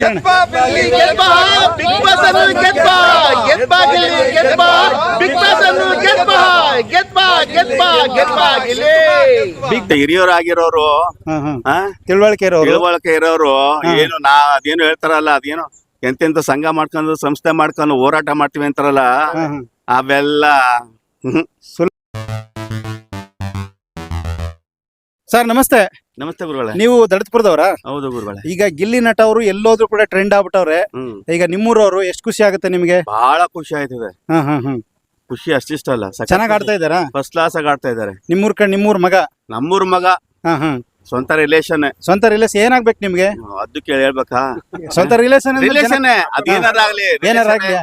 ಗೆದ್ಬಾ ಆಗಿರೋರು big boss ಅನ್ನು Gilli big boss ಅನ್ನು ಗಿಲ್ಲಿ. ಬಿಗ್ ಹಿರಿಯರಾಗಿರೋರು ತಿಳುವಳಿಕೆ ಇರೋರು. ತಿಳುವಳಿಕೆ ಇರೋರು ಏನು ನಾ ಅದೇನು ಹೇಳ್ತಾರಲ್ಲ ಅದೇನು ಎಂತೆಂತ ಸಂಘ ಮಾಡ್ಕೊಂಡು ಸಂಸ್ಥೆ ಮಾಡ್ಕೊಂಡು ಹೋರಾಟ ಮಾಡ್ತೀವಿ ಅಂತಾರಲ್ಲ. ಅವೆಲ್ಲ ಸರ್ ನಮಸ್ತೆ. ನಮಸ್ತೆ ಗುರುಗಳೇ. ನೀವು ದಡತ್ಪುರದವರ ಹೌದು ಗುರುಗಳೇ. ಈಗ ಗಿಲ್ಲಿ ನಟ ಅವರು ಎಲ್ಲೋದ್ರು ಕೂಡ ಟ್ರೆಂಡ್ ಆಗ್ಬಿಟ್ಟವ್ರೆ. ಈಗ ನಿಮ್ಮೂರವರು ಎಷ್ಟು ಖುಷಿ ಆಗುತ್ತೆ ನಿಮಗೆ? ಬಹಳ ಖುಷಿ ಆಯ್ತದೆ ಹ್ಮ್ ಹಾ ಹಾ ಖುಷಿ ಅಷ್ಟಿಷ್ಟ ಅಲ್ಲ ಚೆನ್ನಾಗಿ ಆಡ್ತಾ ಇದ್ದಾರಾ? ಫಸ್ಟ್ ಕ್ಲಾಸ್ ಆಗಿ ಆಡ್ತಾ ಇದಾರೆ ನಿಮ್ಮೂರ್ ಕಡೆ ನಿಮ್ಮೂರ್ ಮಗ? ನಮ್ಮೂರ್ ಮಗ. ಹ್ಮ್ ಹಾ. ಸ್ವಂತ ರಿಲೇಷನ್ ಸ್ವಂತ ರಿಲೇಷನ್ ಏನಾಗ್ಬೇಕು ನಿಮ್ಗೆ? ಅದು ಕೇಳಿ ಹೇಳ್ಬೇಕಾ? ಸ್ವಂತ ರಿಲೇಷನ್ ರಿಲೇಷನ್ ಅದೇನಾರಾಗ್ಲಿ ಏನಾರಾಗ್ಲಿ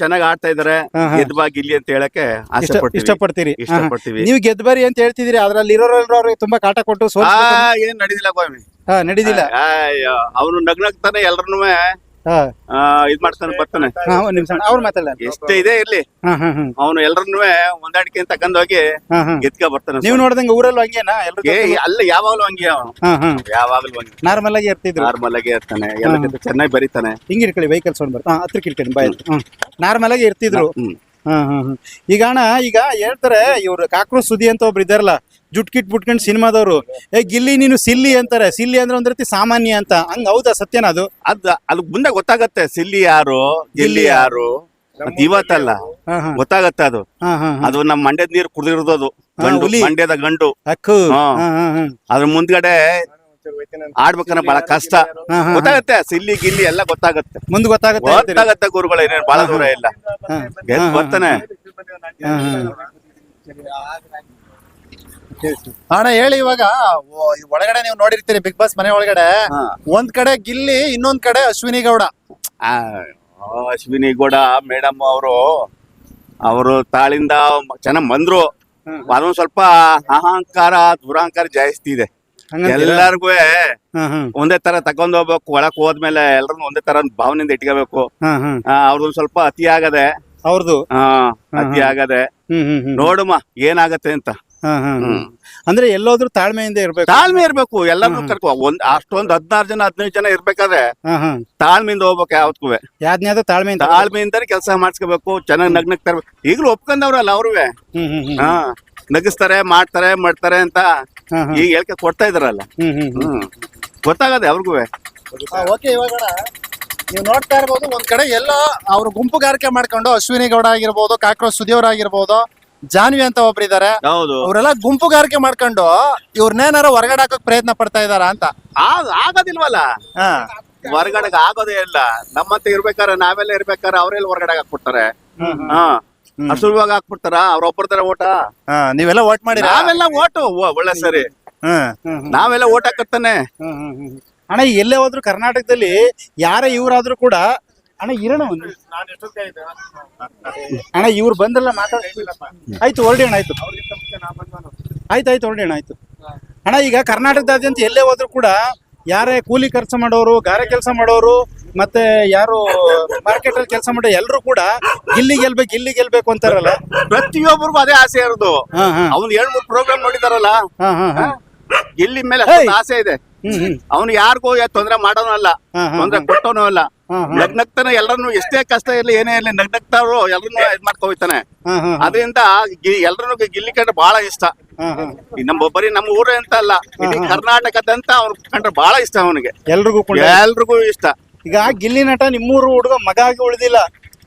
ಚೆನ್ನಾಗ್ ಆಡ್ತಾ ಇದಾರೆ. ಇಲ್ಲಿ ಗೆದ್ಬಾ ಗಿಲ್ಲಿ ಅಂತ ಹೇಳಕ್ಕೆ ಇಷ್ಟಪಡ್ತೀರಿ. ಇಷ್ಟಪಡ್ತೀವಿ. ನೀವು ಗೆದ್ಬಾರಿ ಅಂತ ಹೇಳ್ತಿದೀರಿ ಅದ್ರಲ್ಲಿ ಇರೋರು ಅವ್ರಿಗೆ ತುಂಬಾ ಕಾಟ ಕೊಟ್ಟು ಏನ್ ನಡೀದಿಲ್ಲ ಸ್ವಾಮಿ ಹಾ ನಡೀದಿಲ್ಲ. ಅವನು ನಗ್ನಗ್ತಾನೆ ಎಲ್ರನ್ನೂ ಇದ್ ಮಾಡ್ತಾನೆ ಬರ್ತಾನೆ. ಒಂದ್ ನಿಮಿಷ ಅವ್ರ ಮಾತಾಡ ಎಷ್ಟೇ ಇದೆ ಇರ್ಲಿ. ಅವನು ಎಲ್ರನ್ನೂ ಹೊಂದಾಣಿಕೆ ತಕೊಂಡ್ ಹೋಗಿ ಎತ್ಕ ಬರ್ತಾನೆ ನೀವು ನೋಡ್ದಂಗ ಊರಲ್ಲೂ ಹಂಗೇನಾ? ಎಲ್ರು ಅಲ್ಲ ಯಾವಾಗ್ಲೂ ಹಂಗೆ ಅವನು. ಯಾವಾಗ್ಲೂ ಹಂಗೆ. ನಾರ್ಮಲ್ ಆಗಿ ಇರ್ತಿದ್ರು ನಾರ್ಮಲ್ ಆಗಿ ಇರ್ತಾನೆ ಎಲ್ಲಕ್ಕಿಂತ ಚೆನ್ನಾಗಿ ಬರೀತಾನೆ. ಹಿಂಗಿರ್ಕೊಳ್ಳಿ ವೆಹಿಕಲ್ಸ್ ಬರ್ತಾ ಹತ್ರ ಇಟ್ಕೊಳ್ಳಿ ಬಾಯ್ ನಾರ್ಮಲ್ ಆಗಿ ಇರ್ತಿದ್ರು ಹಾ ಹಾ ಹಾ ಈಗ ಅಣ್ಣ ಈಗ ಹೇಳ್ತಾರೆ ಇವ್ರು ಕಾಕ್ರೋಚ್ ಸುದಿ ಅಂತ ಒಬ್ರು ಇದಾರಲ್ಲ ಜುಟ್ ಕಿಟ್ ಬಿಟ್ಕೊಂಡು ಸಿನಿಮಾದವರು. ಏ ಗಿಲ್ಲಿ ನೀನು ಸಿಲ್ಲಿ ಅಂತಾರೆ. ಸಿಲ್ಲಿ ಅಂದ್ರೆ ಒಂದ್ ರೀತಿ ಸಾಮಾನ್ಯ ಅಂತ. ಹಂಗ ಹೌದಾ ಸತ್ಯನ ಅದು? ಅದ್ ಅಲ್ಲಿ ಮುಂದೆ ಗೊತ್ತಾಗತ್ತೆ. ಸಿಲ್ಲಿ ಯಾರು? ಗಿಲ್ಲಿ ಯಾರು? ಇವತ್ತಲ್ಲ. ಹಾ ಹಾ ಗೊತ್ತಾಗತ್ತೆ ಅದು. ಹಾ ಹಾ ಹಾ ಅದು ನಮ್ ಮಂಡ್ಯದ ನೀರು ಕುಡಿದಿರೋದು ಅದು. ಹಾ, ಗಂಡು ಹುಲಿ. ಮಂಡ್ಯದ ಗಂಡು. ಅಕ್ಕು ಹಾ. ಹಾ ಹಾ ಹಾ ಅದ್ರ ಮುಂದ್ಗಡೆ ಆಡ್ಬೇಕಂದ್ರೆ ಬಹಳ ಕಷ್ಟ. ಗೊತ್ತಾಗತ್ತೆ ಸಿಲ್ಲಿ ಗಿಲ್ಲಿ ಎಲ್ಲ ಗೊತ್ತಾಗತ್ತೆ ಮುಂದ್ ಗೊತ್ತಾಗುತ್ತೆ. ಗೊತ್ತಾಗತ್ತೆ ಗುರುಗಳು ಏನೇನು ಬಹಳ ದೂರ ಇಲ್ಲ ಗೊತ್ತಾನೆ. ಅಣ್ಣ ಹೇಳಿ ಇವಾಗ ಒಳಗಡೆ ನೀವು ನೋಡಿರ್ತೀರಿ ಬಿಗ್ ಬಾಸ್ ಮನೆ ಒಳಗಡೆ. ಒಂದ್ ಕಡೆ ಗಿಲ್ಲಿ ಇನ್ನೊಂದ್ ಕಡೆ ಅಶ್ವಿನಿ ಗೌಡ ಅಶ್ವಿನಿ ಗೌಡ ಮೇಡಮ್ ಅವರು ಅವರು ತಾಳಿಂದ ಚೆನ್ನಾಗ್ ಬಂದ್ರು. ಅದೊಂದ್ ಸ್ವಲ್ಪ ಅಹಂಕಾರ ದುರಹಂಕಾರ ಜಾಸ್ತಿ ಇದೆ? ಎಲ್ಲಾರ್ಗು ಒಂದೇ ತರ ತಕೊಂಡ್ ಹೋಗ್ಬೇಕು ಒಳಕ್ ಹೋದ್ಮೇಲೆ ಎಲ್ರು ಒಂದೇ ತರ ಭಾವನೆಯಿಂದ ಇಟ್ಕೋಬೇಕು. ಅವ್ರದೊಂದ್ ಸ್ವಲ್ಪ ಅತಿ ಆಗದೆ. ಅವ್ರದ್ದು ಅತಿ ಆಗದೆ. ನೋಡುಮ ಏನಾಗತ್ತೆ ಅಂತ. ಅಂದ್ರೆ ಎಲ್ಲೋದ್ರು ತಾಳ್ಮೆಯಿಂದ ಇರ್ಬೇಕು. ತಾಳ್ಮೆ ಇರ್ಬೇಕು ಎಲ್ಲಾರು ಕರ್ಕೊ ಒಂದ್ ಅಷ್ಟೊಂದ್ ಹದ್ನಾರು ಜನ ಹದಿನೈದು ಜನ ಇರ್ಬೇಕಾದ್ರೆ ತಾಳ್ಮೆಯಿಂದ ಹೋಗ್ಬೇಕು ಯಾವ್ದಕ್ಕೂ ಯಾವ್ದ್ನ್ಯಾವ್ದು ತಾಳ್ಮೆಯಿಂದ ತಾಳ್ಮೆಯಿಂದ ಕೆಲಸ ಮಾಡಿಸ್ಕೋಬೇಕು ಚೆನ್ನಾಗಿ ನಗ್ನಗ್ ತರ್ಬೇಕು. ಈಗಲೂ ಒಪ್ಕೊಂಡವ್ರಲ್ಲ ಅವ್ರುವೆ. ಹಾ. ನಗಿಸ್ತಾರೆ ಮಾಡ್ತಾರೆ ಮಾಡ್ತಾರೆ ಅಂತ. ಈಗ ಹೇಳ್ಕೆ ಕೊಡ್ತಾ ಇದಾರಲ್ಲ ಹ್ಮ್ ಗೊತ್ತಾಗದೆ ಅವ್ರಿಗೂ. ಓಕೆ ಇವಾಗ ನೀವು ನೋಡ್ತಾ ಇರ್ಬೋದು ಒಂದ್ ಕಡೆ ಎಲ್ಲ ಅವ್ರು ಗುಂಪುಗಾರಿಕೆ ಮಾಡ್ಕೊಂಡು ಅಶ್ವಿನಿ ಗೌಡ ಆಗಿರ್ಬೋದು ಕಾಕ್ರೋಚ್ ಸುದೀವ್ರ ಆಗಿರ್ಬೋದು ಜಾನ್ವಿ ಅಂತ ಒಬ್ರು ಹೌದು. ಅವರೆಲ್ಲ ಗುಂಪುಗಾರಿಕೆ ಮಾಡ್ಕೊಂಡು ಇವ್ರನ್ನೇನಾರ ಹೊರಗಡೆ ಹಾಕಕ್ ಪ್ರಯತ್ನ ಪಡ್ತಾ ಇದಾರ ಅಂತ? ಆಗ ಆಗೋದಿಲ್ವಲ್ಲ? ಹಾ. ಹೊರಗಡೆಗೆ ಆಗೋದೇ ಇಲ್ಲ. ನಮ್ಮಂತ ಇರ್ಬೇಕಾರೆ ನಾವೆಲ್ಲ ಇರ್ಬೇಕಾರೆ ಅವ್ರೆಲ್ಲ ಹೊರಗಡೆ ಹಾಕ್ಬಿಡ್ತಾರೆ ಹಾ. ಅಷ್ಟು ಹಾಕ್ಬಿಡ್ತಾರ? ಅವ್ರ ಒಬ್ಬರ್ದಾರ ಓಟ? ಹಾ, ನೀವೆಲ್ಲ ಓಟ್ ಮಾಡಿ ನಾವೆಲ್ಲ ಓಟು ಒಳ್ಳೆ ಸರಿ. ನಾವೆಲ್ಲ ಓಟ್ ಹಾಕತ್ತಾನೆ. ಹ್ಮ್ ಹ್ಮ್ ಹ್ಮ್. ಅಣ್ಣ ಎಲ್ಲೇ ಹೋದ್ರು ಕರ್ನಾಟಕದಲ್ಲಿ ಯಾರೇ ಇವ್ರಾದ್ರೂ ಕೂಡ ಅಣ್ಣ ಇರೋಣ ಒಂದು. ಅಣ್ಣ ಇವ್ರು ಬಂದ್ರಲ್ಲ ಮಾತಾಡ ಆಯ್ತು ಹೊರಡಿ ಅಣ್ಣ ಆಯ್ತು. ಆಯ್ತು ಆಯ್ತು ಹೊರಡಿ ಅಣ್ಣ ಆಯ್ತು. ಅಣ್ಣ ಈಗ ಕರ್ನಾಟಕದಾದ್ಯಂತ ಎಲ್ಲೇ ಹೋದ್ರು ಕೂಡ ಯಾರೇ ಕೂಲಿ ಕೆಲಸ ಮಾಡೋರು ಗಾರೆ ಕೆಲಸ ಮಾಡೋರು ಮತ್ತೆ ಯಾರು ಮಾರ್ಕೆಟ್ ಅಲ್ಲಿ ಕೆಲಸ ಮಾಡೋ ಎಲ್ಲರೂ ಕೂಡ ಇಲ್ಲಿ ಗೆಲ್ಬೇಕು ಇಲ್ಲಿ ಗೆಲ್ಬೇಕು ಅಂತಾರಲ್ಲ? ಪ್ರತಿಯೊಬ್ಬರಿಗೂ ಅದೇ ಆಸೆ ಇರೋದು. ಅವ್ನು ಎರಡ್ ಮೂರು ಪ್ರೋಗ್ರಾಮ್ ನೋಡಿದಾರಲ್ಲ ಗಿಲ್ಲಿ ಮೇಲೆ! ಆಸೆ ಇದೆ. ಅವ್ನು ಯಾರಿಗೂ ತೊಂದ್ರೆ ಮಾಡೋನು ಅಲ್ಲ. ತೊಂದರೆ ಕೊಟ್ಟವನು ಅಲ್ಲ. ನಗ್ನಗ್ತಾನೆ ಎಲ್ಲರನ್ನು ಎಷ್ಟೇ ಕಷ್ಟ ಇರಲಿ ಏನೇ ಇರಲಿ ನಗ್ನಗ್ತಾರೋ ಎಲ್ಲರನ್ನು ಇದ್ ಮಾಡ್ಕೊ ಹೋಯ್ತಾನೆ ಹಾ ಹಾ. ಅದರಿಂದ ಎಲ್ಲರನ್ನು ಗಿಲ್ಲಿ ಕಂಡ್ರೆ ಬಹಳ ಇಷ್ಟ. ಈ ನಮ್ಮ ಬರಿ ನಮ್ಮ ಊರ ಅಂತ ಅಲ್ಲ ಇಡೀ ಕರ್ನಾಟಕದಂತ ಅವ್ರ ಕಂಡ್ರೆ ಬಹಳ ಇಷ್ಟ ಅವನಿಗೆ. ಎಲ್ರಿಗೂ ಎಲ್ರಿಗೂ ಇಷ್ಟ. ಈಗ ಗಿಲ್ಲಿ ನಟ ನಿಮ್ಮೂರು ಹುಡುಗ ಮಗ ಆಗಿ ಉಳಿದಿಲ್ಲ.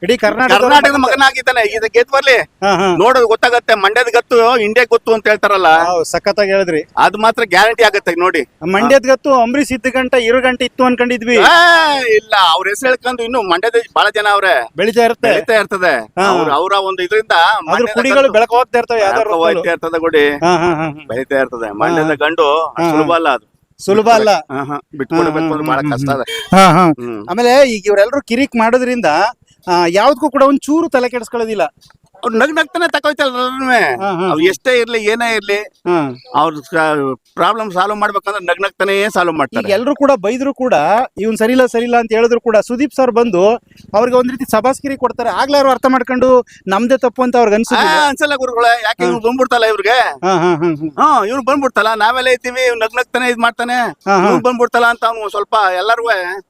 ಇಡೀ ಕರ್ನಾಟಕ ಕರ್ನಾಟಕದ ಮಗನಾಗಿದ್ದಾನೆ. ಇದು ಗೆದ್ವರ್ಲಿ ಹಾ ಹಾ. ನೋಡೋದು ಗೊತ್ತಾಗತ್ತೆ. ಮಂಡ್ಯದ ಗತ್ತು ಇಂಡಿಯಾ ಗೊತ್ತು ಅಂತ ಹೇಳ್ತಾರಲ್ಲ. ಸಖತ್ ಸಖತ್ತಾಗಿ ಹೇಳಿದ್ರಿ. ಅದ್ ಮಾತ್ರ ಗ್ಯಾರಂಟಿ ಆಗತ್ತೆ ನೋಡಿ. ಮಂಡ್ಯದ ಗತ್ತು ಅಂಬರೀಷ್ ಇದ್ದ ಗಂಟ ಇರು ಗಂಟೆ ಇತ್ತು ಅನ್ಕೊಂಡಿದ್ವಿ. ಇಲ್ಲ ಅವ್ರ ಹೆಸರು ಹೇಳ್ಕೊಂಡು ಇನ್ನು ಮಂಡ್ಯದ ಬಹಳ ಜನ ಅವ್ರೆ. ಬೆಳಿತಾ ಇರುತ್ತೆ. ಬೆಳಿತಾ ಇರ್ತದೆ. ಹಾ. ಅವ್ರ ಅವರ ಒಂದು ಇದರಿಂದ ಅದ್ರ ಕುಡಿಗಳು ಬೆಳಕ ಹೋಗ್ತಾ ಇರ್ತವೆ ಯಾವ್ದಾದ್ರು ಇರ್ತದೆ ಗುಡಿ ಹಾ ಹಾ ಹಾ ಹಾ. ಬೆಳಿತಾ ಇರ್ತದೆ. ಮಂಡ್ಯದ ಗಂಡು ಸುಲಭ ಅಲ್ಲ ಅದು. ಸುಲಭ ಅಲ್ಲ. ಬಿಟ್ಕೊಂಡು ಹಾ. ಬಿಟ್ಕೊಡ್ಬೇಕು ಅಂದ್ರೆ ಬಹಳ ಕಷ್ಟ ಅದ. ಹಾ ಹಾ. ಹ್ಮ್. ಆಮೇಲೆ ಈಗ ಇವ್ರೆಲ್ರು ಕಿರಿಕ್ ಮಾಡೋದ್ರಿಂದ ಯಾವ್ದಕ್ಕೂ ಕೂಡ ಒಂದ್ ಚೂರು ತಲೆ ಕೆಡಿಸ್ಕೊಳ್ಳೋದಿಲ್ಲ. ಅವ್ರು ನಗ್ ನಗ್ತಾನೆ ತಗೋಯ್ತಲ್ಲ ಹಾ, ಹಾ. ಅವ್ ಎಷ್ಟೇ ಇರ್ಲಿ ಏನೇ ಇರ್ಲಿ ಹಾ. ಅವ್ರ ಪ್ರಾಬ್ಲಮ್ ಸಾಲ್ವ್ ಮಾಡ್ಬೇಕಂದ್ರೆ ನಗ್ ನಗ್ತಾನೆ ಸಾಲ್ವ್ ಈಗ ಮಾಡ್ತಾರೆ. ಎಲ್ರು ಕೂಡ ಬೈದ್ರು ಕೂಡ ಇವನ್ ಸರಿಲ್ಲ ಸರಿಲ್ಲ ಅಂತ ಹೇಳಿದ್ರು ಕೂಡ ಸುದೀಪ್ ಸರ್ ಬಂದು ಅವ್ರಿಗೆ ಒಂದ್ ರೀತಿ ಸಭಾಸ್ಕಿರಿ ಕೊಡ್ತಾರೆ. ಆಗ್ಲೇ ಅವ್ರು ಅರ್ಥ ಮಾಡ್ಕೊಂಡು ನಮ್ದೇ ತಪ್ಪು ಅಂತ ಅವ್ರಿಗೆ ಆ, ಅನ್ಸುದಿಲ್ಲ ಅನ್ಸಲ್ಲ ಗುರುಗಳೇ ಯಾಕೆ ಇವ್ರು ಬಂದ್ಬಿಡ್ತಲ್ಲ ಇವ್ರಿಗೆ? ಹಾ ಹಾ ಹಾ ಹಾ. ಹಾ ಇವ್ನು ಬಂದ್ಬಿಡ್ತಲ್ಲ ನಾವೆಲ್ಲ ಇದ್ದೀವಿ ಇವ್ ನಗ್ ನಗ್ತಾನೆ ಇದ್ ಮಾಡ್ತಾನೆ ಹಾ, ಹಾ. ಇವ್ನು ಬಂದ್ಬಿಡ್ತಲ್ಲ ಅಂತ ಅವ್ನು ಸ್ವಲ್ಪ ಎಲ್ಲಾರು ಹ್ಮ್ ಹ್ಮ್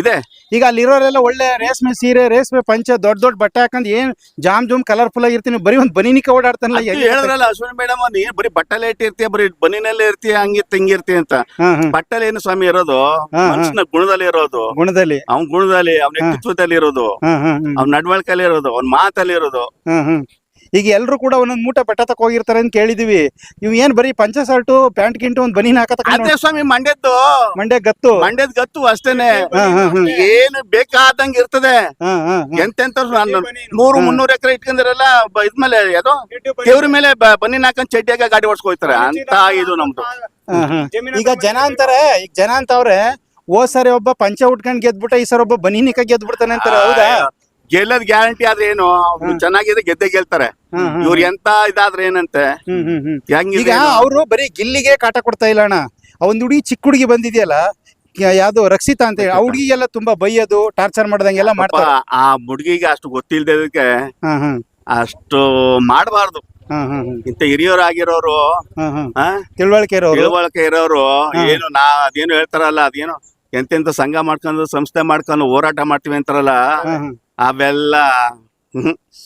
ಇದೆ? ಈಗ ಅಲ್ಲಿರೋರೆಲ್ಲ ಒಳ್ಳೆ ರೇಷ್ಮೆ ಸೀರೆ ರೇಷ್ಮೆ ಪಂಚ ದೊಡ್ಡ ದೊಡ್ಡ ಬಟ್ಟೆ ಹಾಕೊಂಡ್ ಏನ್ ಜಾಮ್ ಜೂಮ್ ಕಲರ್ಫುಲ್ ಆಗಿರ್ತೀನಿ ಬರೀ ಒಂದ್ ಬನಿನಿಕ ಓಡಾಡ್ತಾನಲ್ಲ? ಹೇಳಿದ್ರಲ್ಲ ಅಶ್ವಿನಿ ಮೇಡಮ್ ನೀ ಬರೀ ಬಟ್ಟಲೆ ಇಟ್ಟಿರ್ತೀಯ ಬರೀ ಬನಿನಲ್ಲೇ ಇರ್ತೀಯ ಹಂಗಿ ತಂಗಿರ್ತೀಯ ಅಂತ. ಬಟ್ಟಲೆ ಏನು ಸ್ವಾಮಿ ಇರೋದು ಮನುಷ್ಯನ ಗುಣದಲ್ಲಿ ಇರೋದು. ಗುಣದಲ್ಲಿ. ಅವ್ನ ಗುಣದಲ್ಲಿ ಅವ್ನ ವ್ಯಕ್ತಿತ್ವದಲ್ಲಿ ಇರೋದು. ಅವ್ನ ನಡವಳಿಕೆಯಲ್ಲಿ ಇರೋದು ಅವ್ನ ಮಾತಲ್ಲಿ ಇರೋದು. ಈಗ ಎಲ್ರು ಕೂಡ ಒಂದೊಂದ್ ಮೂಟೆ ಬೆಟ್ಟ ತಕ ಹೋಗಿರ್ತಾರೆ ಅಂತ ಕೇಳಿದೀವಿ. ನೀವು ಏನ್ ಬರೀ ಪಂಚ ಶರ್ಟ್ ಪ್ಯಾಂಟ್ ಗಿಂಟು ಒಂದ್ ಬನೀನ್ ಅದೇ ಸ್ವಾಮಿ ಮಂಡ್ಯದ್ದು ಮಂಡ್ಯ ಗತ್ತು. ಮಂಡ್ಯದ ಗತ್ತು ಅಷ್ಟೇನೆ. ಹಾ, ಹಾ, ಹಾ. ಏನು ಬೇಕಾದಂಗ ಇರ್ತದೆ. ಹಾ, ಹಾ, ಹಾ. ಎಂತೆಂತ ನೂರು ಮುನ್ನೂರು ಎಕರೆ ಇಟ್ಕೊಂಡಿರಲ್ಲ ಬ- ಇದ್ಮೇಲೆ ಯಾವ್ದೋ? ದೇವ್ರ ಮೇಲೆ ಬ- ಬನ್ನಿನ ಹಾಕೊಂಡ್ ಚಡ್ಡಿಯಾಗ ಗಾಡಿ ಓಡಿಸ್ಕೊಯ್ತಾರೆ. ಅಂತ ಇದು ನಮ್ದು. ಹಾ, ಹಾ. ಈಗ ಜನ ಅಂತಾರೆ ಈಗ ಜನ ಅಂತವ್ರೆ ಓ ಸರಿ ಒಬ್ಬ ಪಂಚ ಉಟ್ಕೊಂಡ್ ಗೆದ್ಬಿಟ್ಟ ಈ ಸರಿ ಒಬ್ಬ ಬನೀನಿಕ ಗೆದ್ಬಿಡ್ತಾನೆ ಅಂತಾರೆ. ಹೌದಾ? ಗೆಲ್ಲದ್ ಗ್ಯಾರಂಟಿ ಆದ್ರೆ ಏನು ಅವ್ರು ಚೆನ್ನಾಗಿದೆ ಗೆದ್ದೆ ಗೆಲ್ತಾರೆ. ಇವ್ರು ಎಂತ ಇದಾದ್ರೆ ಏನಂತೆ? ಈಗ? ಅವರು ಬರೀ ಗಿಲ್ಲಿಗೆ ಕಾಟ ಕೊಡ್ತಾ ಇಲ್ಲ ಅಣ್ಣ. ಒಂದ್ ಹುಡುಗಿ ಚಿಕ್ಕ ಹುಡುಗಿ ಬಂದಿದೆಯಲ್ಲ ಯಾವ್ದು ರಕ್ಷಿತಾ ಅಂತ ಹೇಳಿ ಆ ಹುಡುಗಿಗೆಲ್ಲ ತುಂಬಾ ಬೈಯೋದು ಟಾರ್ಚರ್ ಮಾಡ್ದಂಗೆಲ್ಲ ಮಾಡ್ತಾರೆ. ಆ ಹುಡುಗಿಗೆ ಅಷ್ಟು ಗೊತ್ತಿಲ್ದಕ್ಕೆ ಅಷ್ಟು ಮಾಡಬಾರ್ದು. ಇಂತ ಹಿರಿಯರಾಗಿರೋರು ಆಗಿರೋರು ಹಾ ಆ, ತಿಳುವಳಿಕೆ ಇರೋರು. ತಿಳುವಳಿಕೆ ಇರೋರು ಏನು ನಾ ಅದೇನು ಹೇಳ್ತಾರಲ್ಲ ಅದೇನು ಎಂತೆಂತ ಸಂಘ ಮಾಡ್ಕೊಂಡು ಸಂಸ್ಥೆ ಮಾಡ್ಕೊಂಡು ಹೋರಾಟ ಮಾಡ್ತೀವಿ ಅಂತಾರಲ್ಲ. ಅವೆಲ್ಲ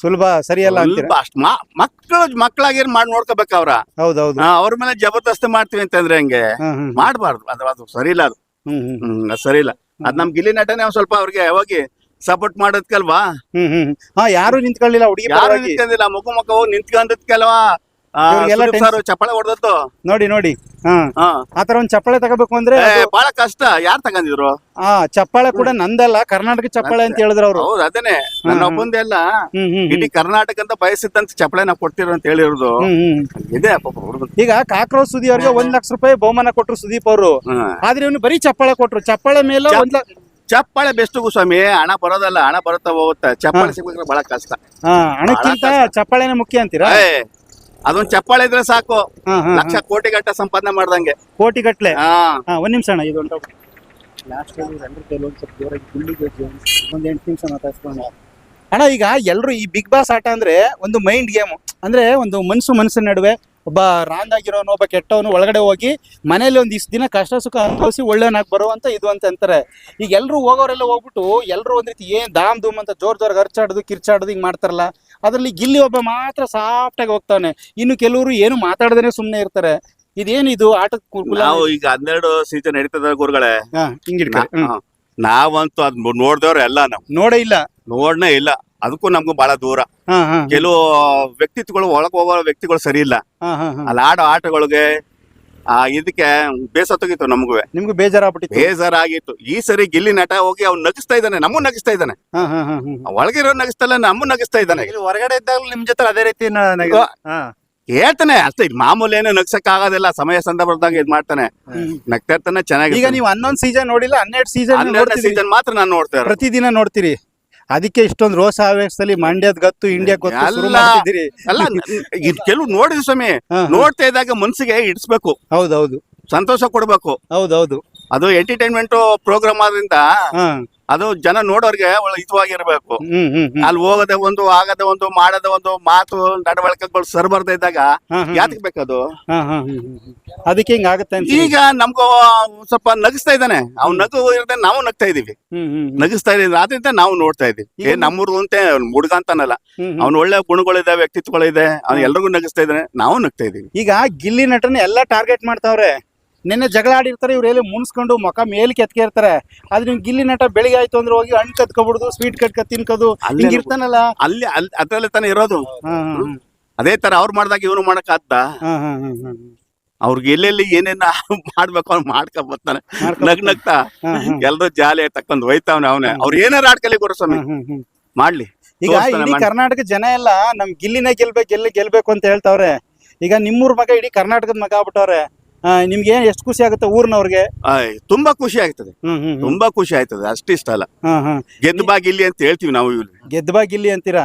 ಸುಲಭ ಸರಿಯಲ್ಲ ಅಂತೀರಾ? ಮಕ್ಕಳು ಮಕ್ಕಳಾಗಿ ಮಾಡಿ ನೋಡ್ಕೋಬೇಕು ಅವ್ರ? ಹೌದೌದು ಅವ್ರ ಮೇಲೆ ಜಬರ್ದಸ್ತಿ ಮಾಡ್ತೀವಿ ಅಂತಂದ್ರೆ ಹೆಂಗೆ? ಹ್ಮ್ ಹ್ಮ್ ಮಾಡ್ಬಾರ್ದು. ಅದು ಅದು ಸರಿ ಇಲ್ಲ ಅದು. ಹ್ಮ್ ಹ್ಮ್ ಹ್ಮ್. ಅದು ಸರಿ ಇಲ್ಲ. ಅದ್ ನಮ್ ಗಿಲ್ಲಿ ನಟನೆ ಒಂದ್ ಸ್ವಲ್ಪ ಅವ್ರಿಗೆ ಹೋಗಿ ಸಪೋರ್ಟ್ ಮಾಡೋದ್ಕಲ್ವಾ? ಹ್ಮ್ ಹ್ಮ್ ಹಾ ಯಾರು ನಿಂತ್ಕೊಳ್ಳಿಲ್ಲ ಹುಡುಗಿ ಯಾರು ಪರವಾಗಿ. ನಿಂತ್ಕೊಂಡಿಲ್ಲ. ಮಗು ಮುಖ ಹೋಗಿ ನಿಂತ್ಕೊಂಡದ್ಕಲ್ವಾ? ಚಪ್ಪಳ ಹೊಡೆದತ್ತು ನೋಡಿ ನೋಡಿ. ಹಾ. ಹಾ. ಆತರ ಒಂದ್ ಚಪ್ಪಾಳೆ ತಗೋಬೇಕು ಅಂದ್ರೆ ಬಹಳ ಕಷ್ಟ. ಯಾರ್ ತಗೊಂಡಿದ್ರು? ಆ ಚಪ್ಪಾಳೆ ಕೂಡ ನಂದಲ್ಲ ಕರ್ನಾಟಕ ಚಪ್ಪಾಳೆ ಅಂತ ಹೇಳಿದ್ರು ಅವರು. ಹೌದು ಅದೇನೆ ನನ್ನ. ಒಬ್ಬಂದೆಲ್ಲ ಇಡೀ ಕರ್ನಾಟಕ ಅಂತ ಬಯಸಿದ್ದಂತ ಚಪ್ಪಾಳೆ ನಾವು ಕೊಡ್ತಿರೋ ಅಂತ ಹೇಳಿರೋದು. ಇದೆ ಈಗ ಕಾಕ್ರೋಚ್ ಸುದೀಪ್ ಅವ್ರಿಗೆ ಒಂದ್ ಲಕ್ಷ ರೂಪಾಯಿ ಬಹುಮಾನ ಕೊಟ್ರು ಸುದೀಪ್ ಅವರು. ಆದ್ರೆ ಇವನು ಬರೀ ಚಪ್ಪಾಳೆ ಕೊಟ್ರು. ಚಪ್ಪಾಳೆ ಮೇಲೆ ಒಂದ್ ಲಕ್ಷ ಚಪ್ಪಾಳೆ ಬೆಸ್ಟ್ ಸ್ವಾಮಿ ಹಣ ಬರೋದಲ್ಲ ಹಣ ಬರುತ್ತಾ ಹೋಗುತ್ತೆ ಚಪ್ಪಾಳೆ ಸಿಗ್ಬೇಕಾದ್ರೆ ಬಹಳ ಕಷ್ಟ. ಹಾ ಹಣಕ್ಕಿಂತ ಚಪ್ಪಾಳೆನೇ ಮುಖ್ಯ ಅಂತೀರಾ? ಅದೊಂದ್ ಚಪ್ಪಾಳೆ ಇದ್ರೆ ಸಾಕು. ಲಕ್ಷ ಕೋಟಿ ಗಟ್ಟ ಸಂಪಾದನೆ ಮಾಡ್ದಂಗೆ. ಕೋಟಿ ಗಟ್ಲೆ ಒಂದ್ ನಿಮಿಷ ಅಣ್ಣ ಇದು. ಲಾಸ್ಟ್ ಒಂದ್ ಎಂಟು ನಿಮಿಷ ಮಾತಾಡ್ಸ್ಕೊಂಡು. ಅಣ್ಣ ಈಗ ಎಲ್ರು ಈ ಬಿಗ್ ಬಾಸ್ ಆಟ ಅಂದ್ರೆ ಒಂದು ಮೈಂಡ್ ಗೇಮ್ ಅಂದ್ರೆ ಒಂದು ಮನ್ಸು ಮನಸ್ಸಿನ ನಡುವೆ ಒಬ್ಬ ರಾಂಗ್ ಆಗಿರೋನು ಒಬ್ಬ ಕೆಟ್ಟವನು ಒಳಗಡೆ ಹೋಗಿ ಮನೇಲಿ ಒಂದ್ ಇಷ್ಟು ದಿನ ಕಷ್ಟ ಸುಖ ಅನುಭವಿಸಿ ಒಳ್ಳೆನಾಗಿ ಬರುವಂತ ಇದು ಅಂತ ಅಂತಾರೆ. ಈಗ ಎಲ್ರು ಹೋಗೋರೆಲ್ಲ ಹೋಗ್ಬಿಟ್ಟು ಎಲ್ರು ಒಂದ್ ರೀತಿ ಏನ್ ದಾಮ್ ಧೂಮ್ ಅಂತ ಜೋರ್ ಜೋರ್ ಅರ್ಚಾಡೋದು ಕಿರ್ಚಾಡೋದು ಹಿಂಗ್ ಮಾಡ್ತಾರಲ್ಲ ಅದ್ರಲ್ಲಿ ಗಿಲ್ಲಿ ಒಬ್ಬ ಮಾತ್ರ ಸಾಫ್ಟ್ ಆಗಿ ಹೋಗ್ತಾನೆ ಇನ್ನು ಕೆಲವರು ಏನು ಮಾತಾಡದೇನೆ ಸುಮ್ನೆ ಇರ್ತಾರೆ. ಇದೇನಿದು ಆಟದ ಆಟ ನಾವು ಈಗ ಹನ್ನೆರಡು ಸೀಸನ್ ನಡೀತದ ಗುರುಗಳೇ. ಹಾ, ಹಿಂಗ್ ಇಟ್ಕೊಳ್ಳಿ. ಹ್ಮ್. ನಾ- ನಾವಂತೂ ಅದ್ ನೋಡ್ದವ್ರ ಎಲ್ಲ ನಾವು. ನೋಡೇ ಇಲ್ಲ. ನೋಡ್ನೇ ಇಲ್ಲ. ಅದಕ್ಕೂ ನಮ್ಗೂ ಬಹಳ ದೂರ. ಹಾ ಹಾ ಕೆಲವು ವ್ಯಕ್ತಿತ್ವಗಳು ಒಳಗ್ ಹೋಗೋ ವ್ಯಕ್ತಿಗಳು ಸರಿ ಇಲ್ಲ. ಹಾ ಹಾ ಹಾ. ಅಲ್ಲಿ ಆಡೋ ಆಟಗಳಿಗೆ ಆ ಇದಕ್ಕೆ ಬೇಸತ್ತೋಗಿತ್ತು ನಮಗೂ. ನಿಮ್ಗೆ ಬೇಜಾರಾಗ್ಬಿಟ್ಟಿತ್ತು? ಬೇಜಾರಾಗಿತ್ತು. ಈ ಸರಿ ಗಿಲ್ಲಿ ನಟ ಹೋಗಿ ಅವ್ನು ನಗಿಸ್ತಾ ಇದ್ದಾನೆ ನಮ್ಮೂ ನಗಿಸ್ತಾ ಇದ್ದಾನೆ. ಹಾ ಹಾ ಹಾ ಹಾ. ಒಳಗಿರೋ ನಗಿಸ್ತಲ್ಲ ನಮ್ಮ ನಗಿಸ್ತಾ ಇದ್ದಾನೆ. ಇಲ್ಲಿ ಹೊರಗಡೆ ಇದ್ದಾಗ ನಿಮ್ ಜೊತೆ ಅದೇ ರೀತಿ ನ- ನಗೆ- ಹಾ. ಹೇಳ್ತಾನೆ ಅಷ್ಟೇ ಇದು ಮಾಮೂಲಿ ಏನು ನಗ್ಸಕ್ ಆಗೋದಿಲ್ಲ ಸಮಯ ಸಂದರ್ಭದಾಗ ಇದ್ ಮಾಡ್ತಾನೆ. ನಗ್ತಾ ಇರ್ತಾನೆ ಚೆನ್ನಾಗಿ ಈಗ ನೀವು ಹನ್ನೊಂದು ಸೀಸನ್ ನೋಡಿಲ್ಲ ಹನ್ನೆರಡು ಸೀಸನ್ ಸೀಸನ್ ಮಾತ್ರ ನಾನು ನೋಡ್ತಾ ಇರೋದು. ಪ್ರತಿದಿನ ನೋಡ್ತೀರಿ? ಅದಕ್ಕೆ ಇಷ್ಟೊಂದು ರೋಸ ಆವೇಶದಲ್ಲಿ ಮಂಡ್ಯದ ಗತ್ತು ಇಂಡಿಯಾ ಗೊತ್ತು ಅಲ್ಲ. ಇದು ಕೆಲವು ನೋಡಿದ್ರಿ ಸ್ವಾಮಿ. ನೋಡ್ತಾ ಇದ್ದಾಗ ಮನ್ಸಿಗೆ ಇಡ್ಸ್ಬೇಕು. ಹೌದೌದು. ಸಂತೋಷ ಕೊಡ್ಬೇಕು. ಹೌದೌದು. ಅದು ಎಂಟರ್ಟೈನ್ಮೆಂಟ್ ಪ್ರೋಗ್ರಾಮ್ ಆದ್ರಿಂದ ಅದು ಜನ ನೋಡೋರ್ಗೆ ಹ್ಮ್ ಅಲ್ಲಿ ಹೋಗದೆ ಒಂದು ಆಗದೆ ಒಂದು ಮಾಡದೆ ಒಂದು ಮಾತು ನಡವಳಿಕೆಗಳು ಸರ್ ಬರ್ದೇ ಇದ್ದಾಗ ಯಾತಕ್ ಬೇಕದು. ಅದಕ್ಕೆ ಹಿಂಗಾಗುತ್ತೆ ಈಗ ನಮ್ಗೂ ಸ್ವಲ್ಪ ನಗಿಸ್ತಾ ಇದ್ದಾನೆ. ಅವ್ನ ನಗು ಇರದೆ ನಾವು ನಗ್ತಾ ಇದೀವಿ. ನಗಿಸ್ತಾ ಇದೀವಿ ಆದ್ರಿಂದ ನಾವು ನೋಡ್ತಾ ಇದೀವಿ ನಮ್ಮೂರ್ ಅಂತ ಹುಡುಗ ಅಂತಾನಲ್ಲ. ಅವ್ನ ಒಳ್ಳೆ ಗುಣಗಳಿದೆ ವ್ಯಕ್ತಿತ್ವಗಳಿದೆ ಅವ್ನ ಎಲ್ರಿಗೂ ನಗಿಸ್ತಾ ಇದ್ದಾನೆ ನಾವು ನಗ್ತಾ ಇದೀವಿ. ಈಗ ಗಿಲ್ಲಿ ನಟನ ಎಲ್ಲಾ ಟಾರ್ಗೆಟ್ ಮಾಡ್ತಾವ್ರೆ. ನಿನ್ನೆ ಜಗಳ ಆಡಿರ್ತಾರೆ ಇವ್ರು ಎಲ್ಲಿ ಮುನ್ಸ್ಕೊಂಡು ಮುಖ ಮೇಲೆ ಕೆತ್ಕೆ ಇರ್ತಾರೆ ಆದ್ರೆ ನೀವು ಗಿಲ್ಲಿ ನಟ ಬೆಳಿಗ್ಗೆ ಆಯ್ತು ಅಂದ್ರೆ ಹೋಗಿ ಹಣ್ಣು ಕತ್ಕೊಬಿಡುದು ಸ್ವೀಟ್ ಕಟ್ಕ ತಿನ್ಕೋದು ಅಲ್ಲಿ ಹಿಂಗ್ ಇರ್ತಾನಲ್ಲ. ಅಲ್ಲಿ ಅಲ್ಲಿ ಅದ್ರಲ್ಲೇ ತಾನೇ ಇರೋದು. ಅದೇ ತರ ಅವ್ರು ಮಾಡ್ದಾಗ ಇವನು ಮಾಡಕ್ ಆದ್ದ. ಹಾ. ಅವ್ರಿಗೆ ಎಲ್ಲೆಲ್ಲಿ ಏನೇನ ಮಾಡ್ಬೇಕು ಅವ್ನು ಮಾಡ್ಕೊ ಬರ್ತಾನೆ. ನಗ್ ನಗ್ತಾ. ಎಲ್ರು ಜಾಲಿ ತಕ್ಕೊಂಡು ಹೋಯ್ತಾವ್ನೆ ಅವನೇ. ಅವ್ರು ಏನಾರ ಆಡ್ಕಲಿ ಹ್ಮ್, ಹ್ಮ್. ಮಾಡ್ಲಿ. ಈಗ ಇಡೀ ಕರ್ನಾಟಕ ಜನ ಎಲ್ಲ ನಮ್ ಗಿಲ್ಲಿನೇ ಗೆಲ್ಬೇಕು ಎಲ್ಲಿ ಗೆಲ್ಬೇಕು ಅಂತ ಹೇಳ್ತಾವ್ರೆ. ಈಗ ನಿಮ್ಮೂರ್ ಮಗ ಇಡೀ ಕರ್ನಾಟಕದ ಮಗ ಆಗ್ಬಿಟ್ಟವ್ರೆ. ನಿಮ್ಗೆ ಏನ್ ಎಷ್ಟು ಖುಷಿ ಆಗುತ್ತೆ ಊರ್ನವ್ರಿಗೆ? ಆಯ್, ತುಂಬಾ ಖುಷಿ ಆಗ್ತದೆ. ಹ್ಮ್ ಹ್ಮ್ ಹ್ಮ್. ತುಂಬಾ ಖುಷಿ ಆಯ್ತದೆ ಅಷ್ಟಿಷ್ಟ ಅಲ್ಲ. ಹಾ ಹಾ ಗೆದ್ದು ಬಾ ಗಿಲ್ಲಿ ಅಂತ ಹೇಳ್ತೀವಿ ನಾವು ಇವ್ರು ಗೆದ್ದ ಬಾಗಿಲಿ ಗಿಲ್ಲಿ ಅಂತೀರಾ?